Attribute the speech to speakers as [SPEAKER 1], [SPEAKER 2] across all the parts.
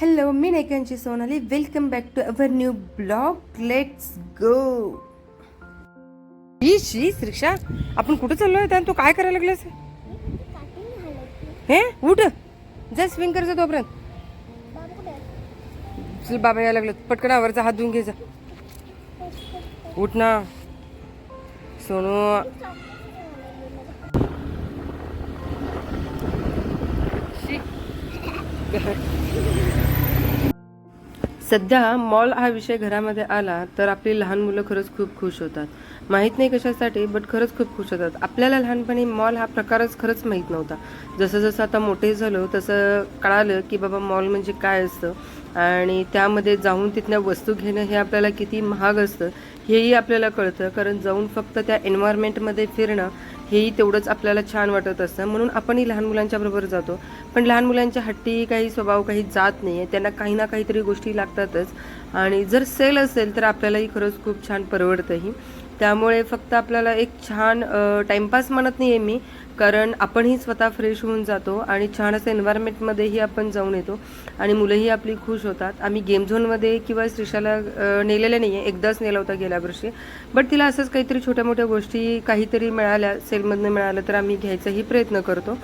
[SPEAKER 1] Hello मी नायकांची Sonali. Welcome back to our new blog let's go ही शी रिक्षा आपण कुठं चाललोय त्या तू काय करायला लागलास? हे? उठ. जा स्विंग कर जा तोपर्यंत. चल बाबा यायला लागलं पटकन आवरचा हात धुवून घ्यायचा उठ ना. सोनू. शी. सध्या मॉल हा विषय घरामध्ये आला तर आपली लहान मुलं खरंच खूप खुश होतात. माहीत नाही कशासाठी बट खरंच खूप खुश होतात. आपल्याला लहानपणी मॉल हा प्रकारच खरंच माहीत नव्हता. जसं जसं आता मोठे झालो तसं कळालं की बाबा मॉल म्हणजे काय असतं. आणि त्यामध्ये जाऊन तिथल्या वस्तू घेणं हे आपल्याला किती महाग असतं हेही आपल्याला कळतं. कारण जाऊन फक्त त्या एन्व्हायरमेंटमध्ये फिरणं हेही तेवढंच आपल्याला छान वाटत असतं. म्हणून आपणही लहान मुलांच्या बरोबर जातो. पण लहान मुलांच्या हट्टी काही स्वभाव काही जात नाही आहे त्यांना काही ना काहीतरी गोष्टी लागतातच. आणि जर सेल असेल तर आपल्यालाही खरंच खूप छान परवडतंही. त्यामुळे फक्त आपल्याला एक छान टाईमपास म्हणत नाही आहे मी. कारण आपणही स्वतः फ्रेश होऊन जातो आणि छान असं एन्व्हायरमेंटमध्येही आपण जाऊन येतो आणि मुलंही आपली खुश होतात. आम्ही गेम झोनमध्ये किंवा श्रीशाला नेलेलं नाही आहे एकदाच नेला होता गेल्या वर्षी. बट तिला असंच काहीतरी छोट्या मोठ्या गोष्टी काहीतरी मिळाल्या सेलमधनं मिळालं तर आम्ही घ्यायचाही प्रयत्न करतो.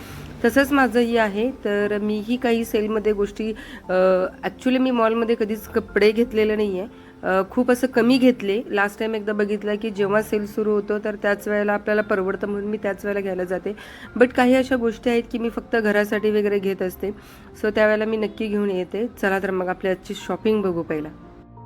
[SPEAKER 1] तसंच माझंही आहे. तर मीही काही सेलमध्ये गोष्टी ॲक्च्युली मी मॉलमध्ये कधीच कपडे घेतलेले नाही आहे खूप असं कमी घेतले. लास्ट टाइम एकदा बघितलं की जेव्हा सेल सुरू होतो तर त्याच वेळेला आपल्याला परवडतं म्हणून मी त्याच वेळेला घ्यायला जाते. बट काही अशा गोष्टी आहेत की मी फक्त घरासाठी वगैरे घेत असते. सो त्यावेळेला मी नक्की घेऊन येते. चला तर मग आपली आजची शॉपिंग बघू पहिला.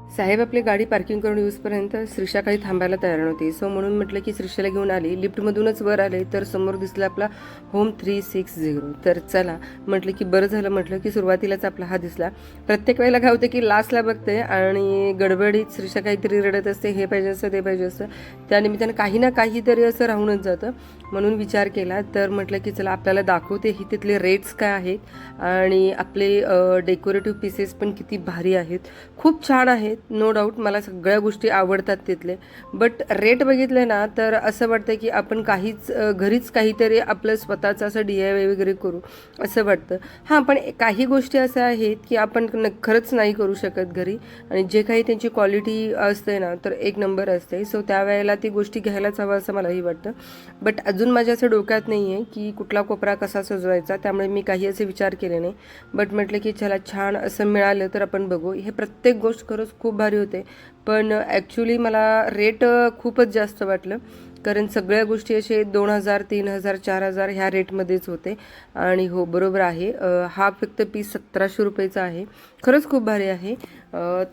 [SPEAKER 1] साहेब आपली गाडी पार्किंग करून येऊसपर्यंत श्रीषा काही थांबायला तयार नव्हती. सो म्हणून म्हटलं की श्रीषाला घेऊन आली. लिफ्टमधूनच वर आले तर समोर दिसला आपला होम थ्री सिक्स झिरो तर चला म्हटलं की बरं झालं म्हटलं की सुरुवातीलाच आपला हा दिसला. प्रत्येक वेळेला काय होतं की लास्टला बघते आणि गडबडीत श्रीषा काहीतरी रडत असते हे पाहिजे असतं ते पाहिजे असतं. त्यानिमित्तानं काही ना काहीतरी असं राहूनच जातं. म्हणून विचार केला तर म्हटलं की चला आपल्याला दाखवते ही तिथले रेट्स काय आहेत. आणि आपले डेकोरेटिव्ह पीसेस पण किती भारी आहेत. खूप छान आहेत. नो डाऊट मला सगळ्या गोष्टी आवडतात तिथले. बट रेट बघितले ना तर असं वाटतं की आपण काहीच घरीच काहीतरी आपलं स्वतःचं असं डी आय वाय वगैरे करू असं वाटतं. हां पण काही गोष्टी अशा आहेत की आपण न खरंच नाही करू शकत घरी. आणि जे काही त्यांची क्वालिटी असते ना तर एक नंबर असते. सो त्यावेळेला ती गोष्टी घ्यायलाच हवं असं मलाही वाटतं. बट अजून माझ्या असं डोक्यात नाही आहे की कुठला कोपरा कसा सजवायचा त्यामुळे मी काही असे विचार केले नाही. बट म्हटलं की चला छान असं मिळालं तर आपण बघू. हे प्रत्येक गोष्ट खरंच खूप खूप भारी होते. पण ॲक्च्युली मला रेट खूपच जास्त वाटलं. कारण सगळ्या गोष्टी असे दोन हजार तीन हजार चार हजार ह्या रेटमध्येच होते. आणि हो बरोबर आहे. हा फक्त पीस सतराशे रुपयेचा आहे. खरंच खूप भारी आहे.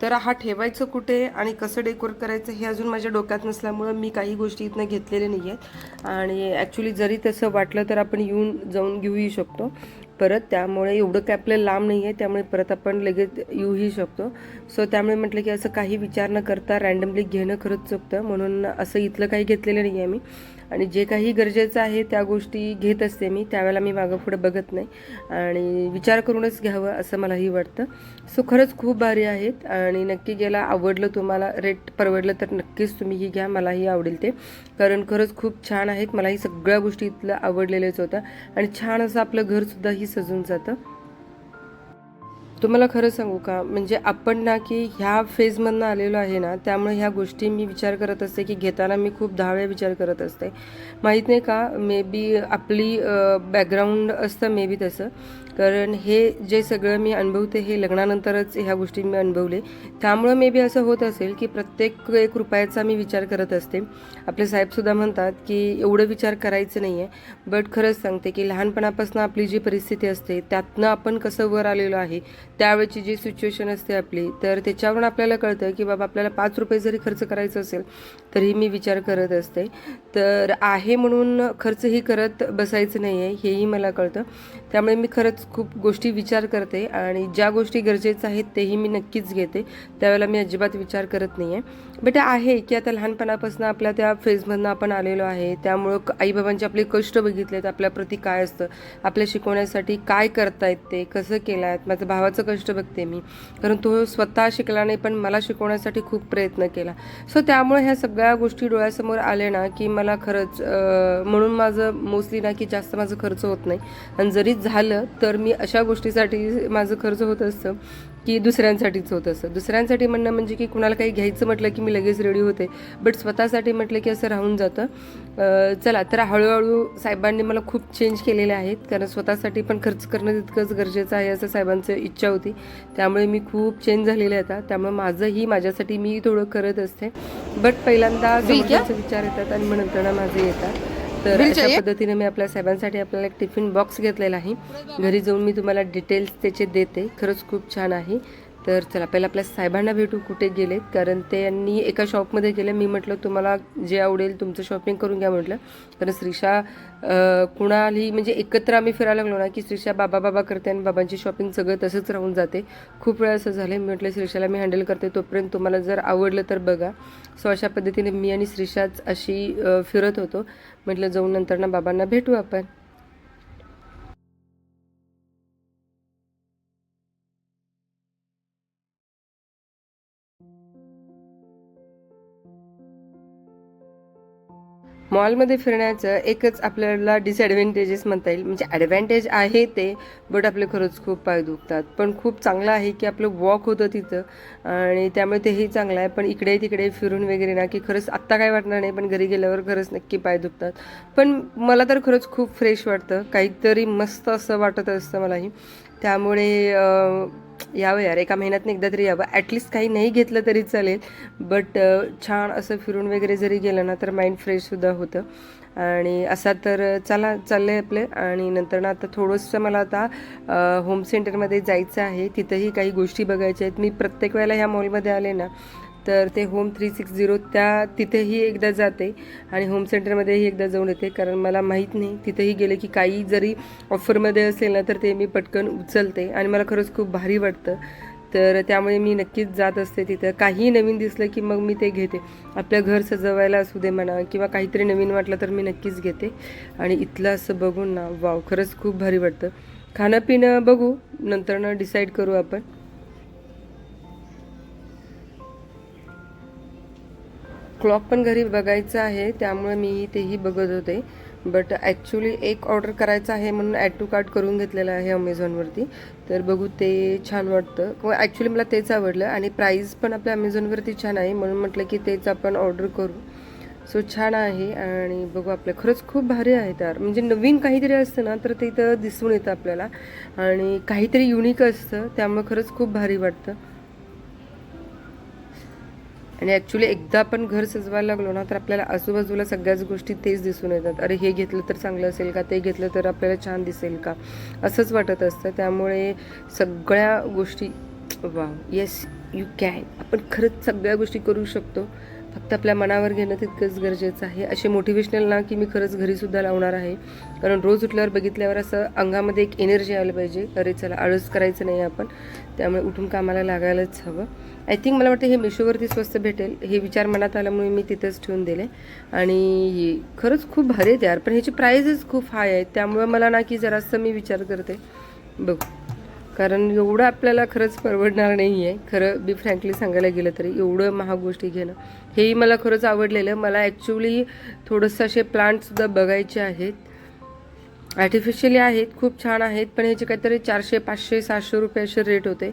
[SPEAKER 1] तर हा ठेवायचं कुठे आणि कसं डेकोर करायचं हे अजून माझ्या डोक्यात नसल्यामुळं मी काही गोष्टी इथनं घेतलेल्या नाही आहेत आणि ॲक्च्युली जरी तसं वाटलं तर आपण येऊन जाऊन घेऊही शकतो. परत त्यामुळे एवढं काय आपलं लांब नाही आहे त्यामुळे परत आपण लगेच येऊही शकतो. सो त्यामुळे म्हटलं की असं काही विचार न करता रँडमली घेणं खरंच चुकतं. म्हणून असं इथलं काही घेतलेलं नाही आहे मी. आणि जे काही गरजेचं आहे त्या गोष्टी घेत असते मी त्यावेळेला मी मागं पुढं बघत नाही. आणि विचार करूनच घ्यावं असं मलाही वाटतं. सो खरंच खूप भारी आहेत आणि नक्की गेला आवडलं तुम्हाला रेट परवडलं तर नक्कीच तुम्ही ही घ्या मलाही आवडेल ते. कारण खरंच खूप छान आहेत. मलाही सगळ्या गोष्टी इथलं आवडलेल्याच होत्या आणि छान असं आपलं घरसुद्धाही सजून जातं. तुम्हाला खरं सांगू का? म्हणजे आपण ना की ह्या फेजमधनं आलेलो आहे ना त्यामुळे ह्या गोष्टी मी विचार करत असते की घेताना मी खूप दहा वेळा विचार करत असते. माहीत नाही का? मे बी आपली बॅकग्राऊंड असतं मे बी तसं. कारण हे जे सगळं मी अनुभवते हे लग्नानंतरच ह्या गोष्टी मी अनुभवले. त्यामुळं मे बी असं होत असेल की प्रत्येक एक रुपयाचा मी विचार करत असते. आपले साहेबसुद्धा म्हणतात की एवढं विचार करायचं नाही आहे बट खरंच सांगते की लहानपणापासून आपली जी परिस्थिती असते त्यातनं आपण कसं वर आलेलो आहे त्यावेळची जी सिच्युएशन असते आपली तर त्याच्यावरून आपल्याला कळतं की बाबा आपल्याला पाच रुपये जरी खर्च करायचं असेल तरी मी विचार करत असते. तर आहे म्हणून खर्चही करत बसायचं नाही आहे हेही मला कळतं. त्यामुळे मी खरंच खूप गोष्टी विचार करते आणि ज्या गोष्टी गरजेचं आहेत तेही मी नक्कीच घेते. त्यावेळेला मी अजिबात विचार करत नाही आहे बट आहे की आता लहानपणापासून आपल्या त्या फेजमधनं आपण आलेलो आहे त्यामुळं आईबाबांचे आपले कष्ट बघितलेत आपल्याप्रती काय असतं आपल्या शिकवण्यासाठी काय करतायत ते कसं केलं आहेत माझ्या भावाचं कष्ट बघते मी. कारण तो स्वतः शिकला नाही पण मला शिकवण्यासाठी खूप प्रयत्न केला. सो त्यामुळे ह्या सगळ्या गोष्टी डोळ्यासमोर आले ना की मला खरंच म्हणून माझं मोस्टली ना की जास्त माझं खर्च होत नाही. आणि जरी झालं तर मी अशा गोष्टीसाठी माझं खर्च होत असतं. की दुसऱ्यांसाठीच होत असतं दुसऱ्यांसाठी म्हणणं म्हणजे की कुणाला काही घ्यायचं म्हटलं की मी लगेच रेडी होते. बट स्वतःसाठी म्हटलं की असं राहून जातं. चला तर हळूहळू साहेबांनी मला खूप चेंज केलेले आहेत. कारण स्वतःसाठी पण खर्च करणं तितकंच गरजेचं आहे असं साहेबांचं इच्छा होती. त्यामुळे मी खूप चेंज झालेले आता. त्यामुळे माझंही माझ्यासाठी मी थोडं करत असते. बट पहिल्यांदा विचार येतात आणि मग नंतर माझे येतात तर अशा पद्धतीने मी आपल्या साहेबांसाठी आपल्याला एक टिफिन बॉक्स घेतलेला आहे. घरी जाऊन मी तुम्हाला डिटेल्स त्याचे देते. खरंच खूप छान आहे. तर चला पहिला आपल्या साहेबांना भेटू कुठे गेलेत. कारण ते यांनी एका शॉपमध्ये गेले. मी म्हटलं तुम्हाला जे आवडेल तुमचं शॉपिंग करून घ्या म्हटलं. कारण श्रीषा कुणालाही कुणाली म्हणजे एकत्र आम्ही फिरायला लागलो ना की श्रीषा बाबा बाबा करते आणि बाबांची शॉपिंग सगळं तसंच राहून जाते. खूप वेळा असं झालं मी म्हटलं श्रीषाला मी हँडल करते तोपर्यंत तुम्हाला जर आवडलं तर बघा. सो अशा पद्धतीने मी आणि श्रीषाच अशी फिरत होतो. म्हटलं जाऊन नंतर ना बाबांना भेटू आपण. मॉलमध्ये फिरण्याचं एकच आपल्याला डिसॲडव्हान्टेजेस म्हणता येईल. म्हणजे ॲडव्हान्टेज आहे ते बट आपले खरंच खूप पाय दुखतात. पण खूप चांगलं आहे की आपलं वॉक होतं तिथं आणि त्यामुळे तेही चांगलं आहे. पण इकडे तिकडे फिरून वगैरे ना की खरंच आत्ता काय वाटणार नाही पण घरी गेल्यावर खरंच नक्की पाय दुखतात. पण मला तर खरंच खूप फ्रेश वाटतं. काहीतरी मस्त असं वाटत असतं मलाही. त्यामुळे यावं यार एका महिन्यात एकदा तरी यावं. ॲटलिस्ट काही नाही घेतलं तरी चालेल. बट छान असं फिरून वगैरे जरी गेलं ना तर माइंड फ्रेशसुद्धा होतं. आणि असा तर चला चाललं आहे आपले. आणि नंतर ना आता थोडंसं मला आता होम सेंटरमध्ये जायचं आहे. तिथंही काही गोष्टी बघायच्या आहेत. मी प्रत्येक वेळेला ह्या मॉलमध्ये आले ना तर ते होम थ्री सिक्स झिरो त्या तिथेही एकदा जाते आणि होम सेंटरमध्येही एकदा जाऊन येते. कारण मला माहीत नाही तिथेही गेले की काही जरी ऑफरमध्ये असेल ना तर ते मी पटकन उचलते आणि मला खरंच खूप भारी वाटतं. तर त्यामुळे मी नक्कीच जात असते तिथं. काही नवीन दिसलं की मग मी ते घेते. आपलं घर सजवायला असू दे म्हणा किंवा काहीतरी नवीन वाटलं तर मी नक्कीच घेते. आणि इथलं असं बघून ना वाव खरंच खूप भारी वाटतं. खाणं पिणं बघू नंतर डिसाईड करू आपण. क्लॉक पण घरी बघायचं आहे त्यामुळे मी तेही बघत होते. बट ॲक्च्युली एक ऑर्डर करायचं आहे म्हणून ॲड टू कार्ट करून घेतलेलं आहे अमेझॉनवरती तर बघू ते छान वाटतं. किंवा ॲक्च्युली मला तेच आवडलं आणि प्राईस पण आपल्या अमेझॉनवरती छान आहे म्हणून म्हटलं की तेच आपण ऑर्डर करू. सो छान आहे आणि बघू आपलं. खरंच खूप भारी आहे त्यार म्हणजे नवीन काहीतरी असतं ना तर ते इथं दिसून येतं आपल्याला. आणि काहीतरी युनिक असतं त्यामुळे खरंच खूप भारी वाटतं. आणि ॲक्च्युली एकदा आपण घर सजवायला लागलो ना तर आपल्याला आजूबाजूला सगळ्याच गोष्टी तेच दिसून येतात. अरे हे घेतलं तर चांगलं असेल का? ते घेतलं तर आपल्याला छान दिसेल का? असंच वाटत असतं. त्यामुळे सगळ्या गोष्टी वा येस यू कॅन आपण खरंच सगळ्या गोष्टी करू शकतो. फक्त आपल्या मनावर घेणं तितकंच गरजेचं आहे. असे मोटिवेशनल ना की मी खरंच घरीसुद्धा लावणार आहे. कारण रोज उठल्यावर बघितल्यावर असं अंगामध्ये एक एनर्जी आलं पाहिजे. अरे चला आळस करायचं नाही आपण. त्यामुळे उठून कामाला लागायलाच हवं. आय थिंक मला वाटतं हे मिशोवरती स्वस्त भेटेल. हे विचार मनात आल्यामुळे मी तिथंच ठेवून दिले. आणि खरंच खूप भारी आहेत यार. पण ह्याची प्राईजच खूप हाय आहेत. त्यामुळे मला ना की जरासं मी विचार करते. बघ. कारण एवढं आपल्याला खरंच परवडणार नाही आहे खरं बी फ्रँकली सांगायला गेलं तरी एवढं महाग गोष्टी घेणं. हेही मला खरंच आवडलेलं. मला ॲक्च्युली थोडंसं असे प्लांटसुद्धा बघायचे आहेत. आर्टिफिशियली आहेत खूप छान आहेत पण ह्याचे काहीतरी चारशे पाचशे सहाशे रुपये असे रेट होते.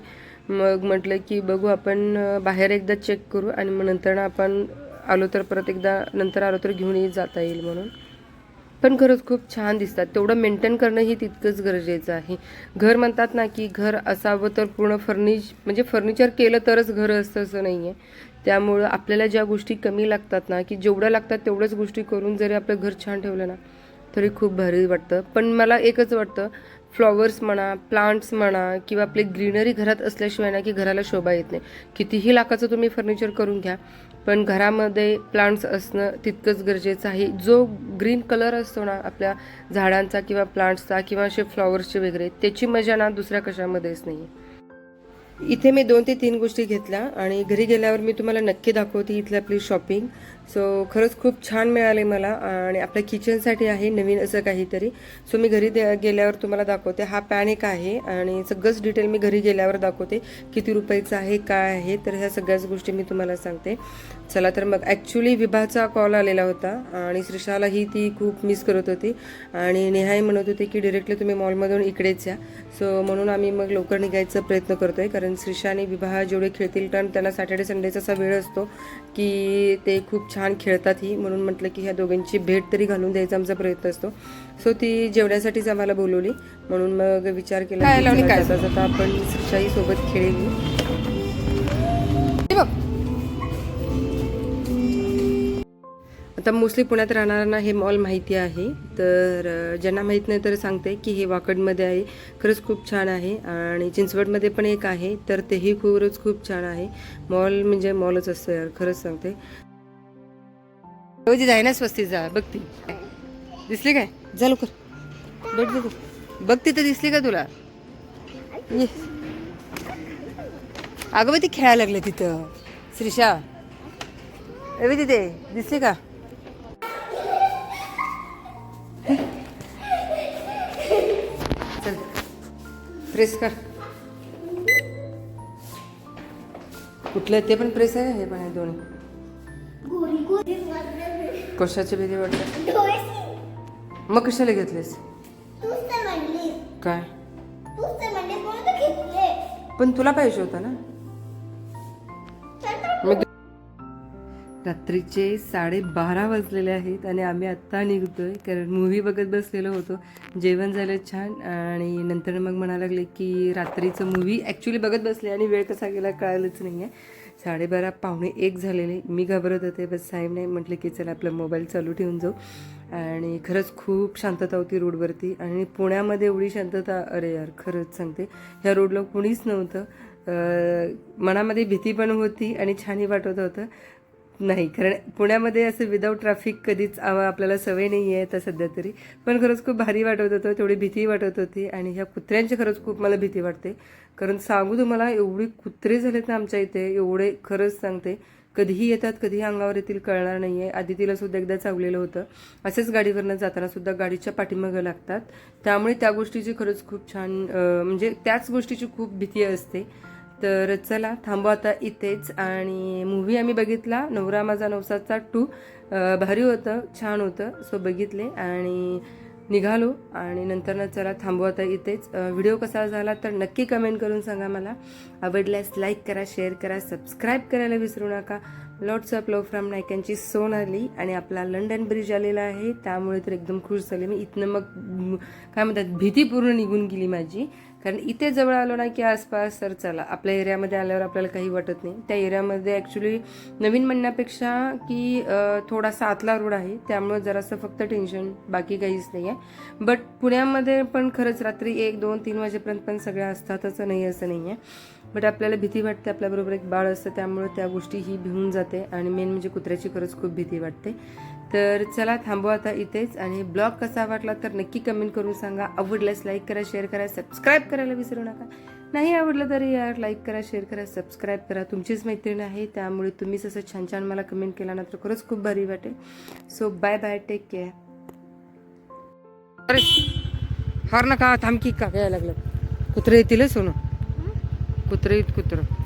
[SPEAKER 1] मग म्हटलं की बघू आपण बाहेर एकदा चेक करू आणि मग नंतर आपण आलो तर परत एकदा नंतर आलो तर घेऊनही जाता येईल म्हणून. पण खरंच खूप छान दिसतात. तेवढं मेंटेन करणंही तितकंच गरजेचं आहे. घर म्हणतात ना की घर असावं तर पूर्ण फर्निच म्हणजे फर्निचर केलं तरच घर असतं असं नाही आहे त्यामुळं आपल्याला ज्या गोष्टी कमी लागतात ना की जेवढ्या लागतात तेवढ्याच गोष्टी करून जरी आपलं घर छान ठेवलं ना तरी खूप भारी वाटतं. पण मला एकच वाटतं फ्लॉवर्स म्हणा प्लांट्स म्हणा किंवा आपली ग्रीनरी घरात असल्याशिवाय ना की घराला शोभा येत नाही. कितीही लाखाचं तुम्ही फर्निचर करून घ्या पण घरामध्ये प्लांट्स असणं तितकंच गरजेचं आहे. जो ग्रीन कलर असतो ना आपल्या झाडांचा किंवा प्लांट्सचा किंवा असे फ्लॉवर्सचे वगैरे त्याची मजा ना दुसऱ्या कशामध्येच नाही आहे इथे मी दोन ते तीन गोष्टी घेतल्या आणि घरी गेल्यावर मी तुम्हाला नक्की दाखवते इथली आपली शॉपिंग सो खरंच खूप छान मिळाले मला आणि आपल्या किचनसाठी आहे नवीन असं काहीतरी. सो मी घरी गेल्यावर तुम्हाला दाखवते. हा पॅन एक आहे आणि सगळंच डिटेल मी घरी गेल्यावर दाखवते. किती रुपयाचं आहे काय आहे तर ह्या सगळ्याच गोष्टी मी तुम्हाला सांगते. चला तर मग ॲक्च्युली विभाचा कॉल आलेला होता आणि श्रीशालाही ती खूप मिस करत होती. आणि नेहाही म्हणत होती की डिरेक्टली तुम्ही मॉलमधून इकडेच या. सो म्हणून आम्ही मग लवकर निघायचा प्रयत्न करतोय. कारण श्रीषा आणि विवाह जेवढे खेळतील कारण त्यांना सॅटर्डे संडेचा असा वेळ असतो की ते खूप छान खेळतात ही म्हणून म्हटलं की ह्या दोघांची भेट तरी घालून द्यायचा आमचा प्रयत्न असतो. सो ती जेवण्यासाठीच आम्हाला बोलवली. म्हणून मग विचार केला
[SPEAKER 2] काय
[SPEAKER 1] जाता आपण श्रीषाही सोबत खेळेली आता मोस्टली पुण्यात राहणाऱ्यांना हे मॉल माहिती आहे. तर ज्यांना माहीत नाही तर सांगते की हे वाकडमध्ये आहे. खरंच खूप छान आहे. आणि चिंचवडमध्ये पण एक आहे. तर तेही खरंच खूप छान आहे. मॉल म्हणजे मॉलच असतं यार खरंच सांगते.
[SPEAKER 2] रोजी जाय ना स्वस्ती जा बघती. दिसली काय? जा लवकर. भेट बघू बघती तर दिसली का तुला? ये. अगं बाई ती खेळायला लागले तिथं. श्रीशा. अरे तिथे. दिसली का?
[SPEAKER 1] चल. प्रेस कर. कुठलं? ते पण प्रेस आहे हे पण आहे दोन्ही? कशाची भीती वाटते? मग कशाला घेतलेस? काय? पण तुला पाहिजे होता ना. मी दु- रात्रीचे साडेबारा वाजलेले आहेत आणि आम्ही आत्ता निघतोय कारण मूवी बघत बसलेलो होतो. जेवण झालं छान आणि नंतर मग म्हणा लागले की रात्रीचं मूवी ॲक्च्युली बघत बसले आणि वेळ कसा गेला कळालंच नाही आहे साडेबारा पावणे एक झालेले. मी घाबरत होते बस साहेब नाही म्हटलं की चला आपला मोबाईल चालू ठेवून जाऊ. आणि खरंच खूप शांतता होती रोडवरती. आणि पुण्यामध्ये एवढी शांतता अरे यार खरंच सांगते ह्या रोडला कुणीच नव्हतं. मनामध्ये भीती पण होती आणि छानही वाटत होतं. नाही कारण पुण्यामध्ये असं विदाऊट ट्रॅफिक कधीच आपल्याला सवय नाही आहे आता सध्या तरी. पण खरंच खूप भारी वाटत होतं तेवढी भीती वाटत होती आणि ह्या कुत्र्यांची खरंच खूप मला भीती वाटते. कारण सांगू तुम्हाला एवढी कुत्रे झालेत ना आमच्या इथे एवढे खरंच सांगते. कधीही येतात कधीही अंगावर येतील कळणार नाही आहे आधी तिला सुद्धा एकदा चावलेलं होतं. असेच गाडीवरनं जाताना सुद्धा गाडीच्या पाठीमागं लागतात. त्यामुळे त्या गोष्टीची खरंच खूप छान म्हणजे त्याच गोष्टीची खूप भीती असते. तर चला थांबू आता इथेच. आणि मूव्ही आम्ही बघितला नवरा माझा नवसाचा टू भारी होतं छान होतं. सो बघितले आणि निघालो. आणि नंतरनं चला थांबू आता इथेच. व्हिडिओ कसा झाला तर नक्की कमेंट करून सांगा मला. आवडल्यास लाईक करा शेअर करा सबस्क्राईब करायला विसरू नका. लॉट्स ऑफ लव फ्रॉम नायकांची सोन आली आणि आपला लंडन ब्रिज आलेला आहे. त्यामुळे तर एकदम खुश झाले. मी इथनं मग काय म्हणतात भीती पूर्ण निघून गेली माझी. कारण इथे जवळ आलो ना की आसपास तर चला आपल्या एरियामध्ये आल्यावर आपल्याला काही वाटत नाही. त्या एरियामध्ये ॲक्च्युली नवीन म्हणण्यापेक्षा की थोडासा आतला रोड आहे त्यामुळे जरासं फक्त टेन्शन बाकी काहीच नाही आहे बट पुण्यामध्ये पण खरंच रात्री एक दोन तीन वाजेपर्यंत पण सगळ्या असतातच नाही असं नाही आहे बट आपल्याला भीती वाटते आपल्याबरोबर एक बाळ असतं त्यामुळे त्या गोष्टी ही भिवून जाते. आणि मेन म्हणजे कुत्र्याची खरंच खूप भीती वाटते. तर चला थांबू आता इथेच आणि ब्लॉग कसा वाटला तर नक्की कमेंट करून सांगा. आवडल्यास लाईक करा शेअर करा सबस्क्राईब करायला विसरू नका. नाही आवडलं तरी यार लाईक करा शेअर करा सबस्क्राईब करा. तुमचीच मैत्रीण आहे त्यामुळे तुम्हीच असं छान छान मला कमेंट केला ना तर खरंच खूप भारी वाटेल. So bye bye take care अरे हर नका थांबकी का काय लागलं? कुत्रे येतील सोनं? कुत्रे येत कुत्रं?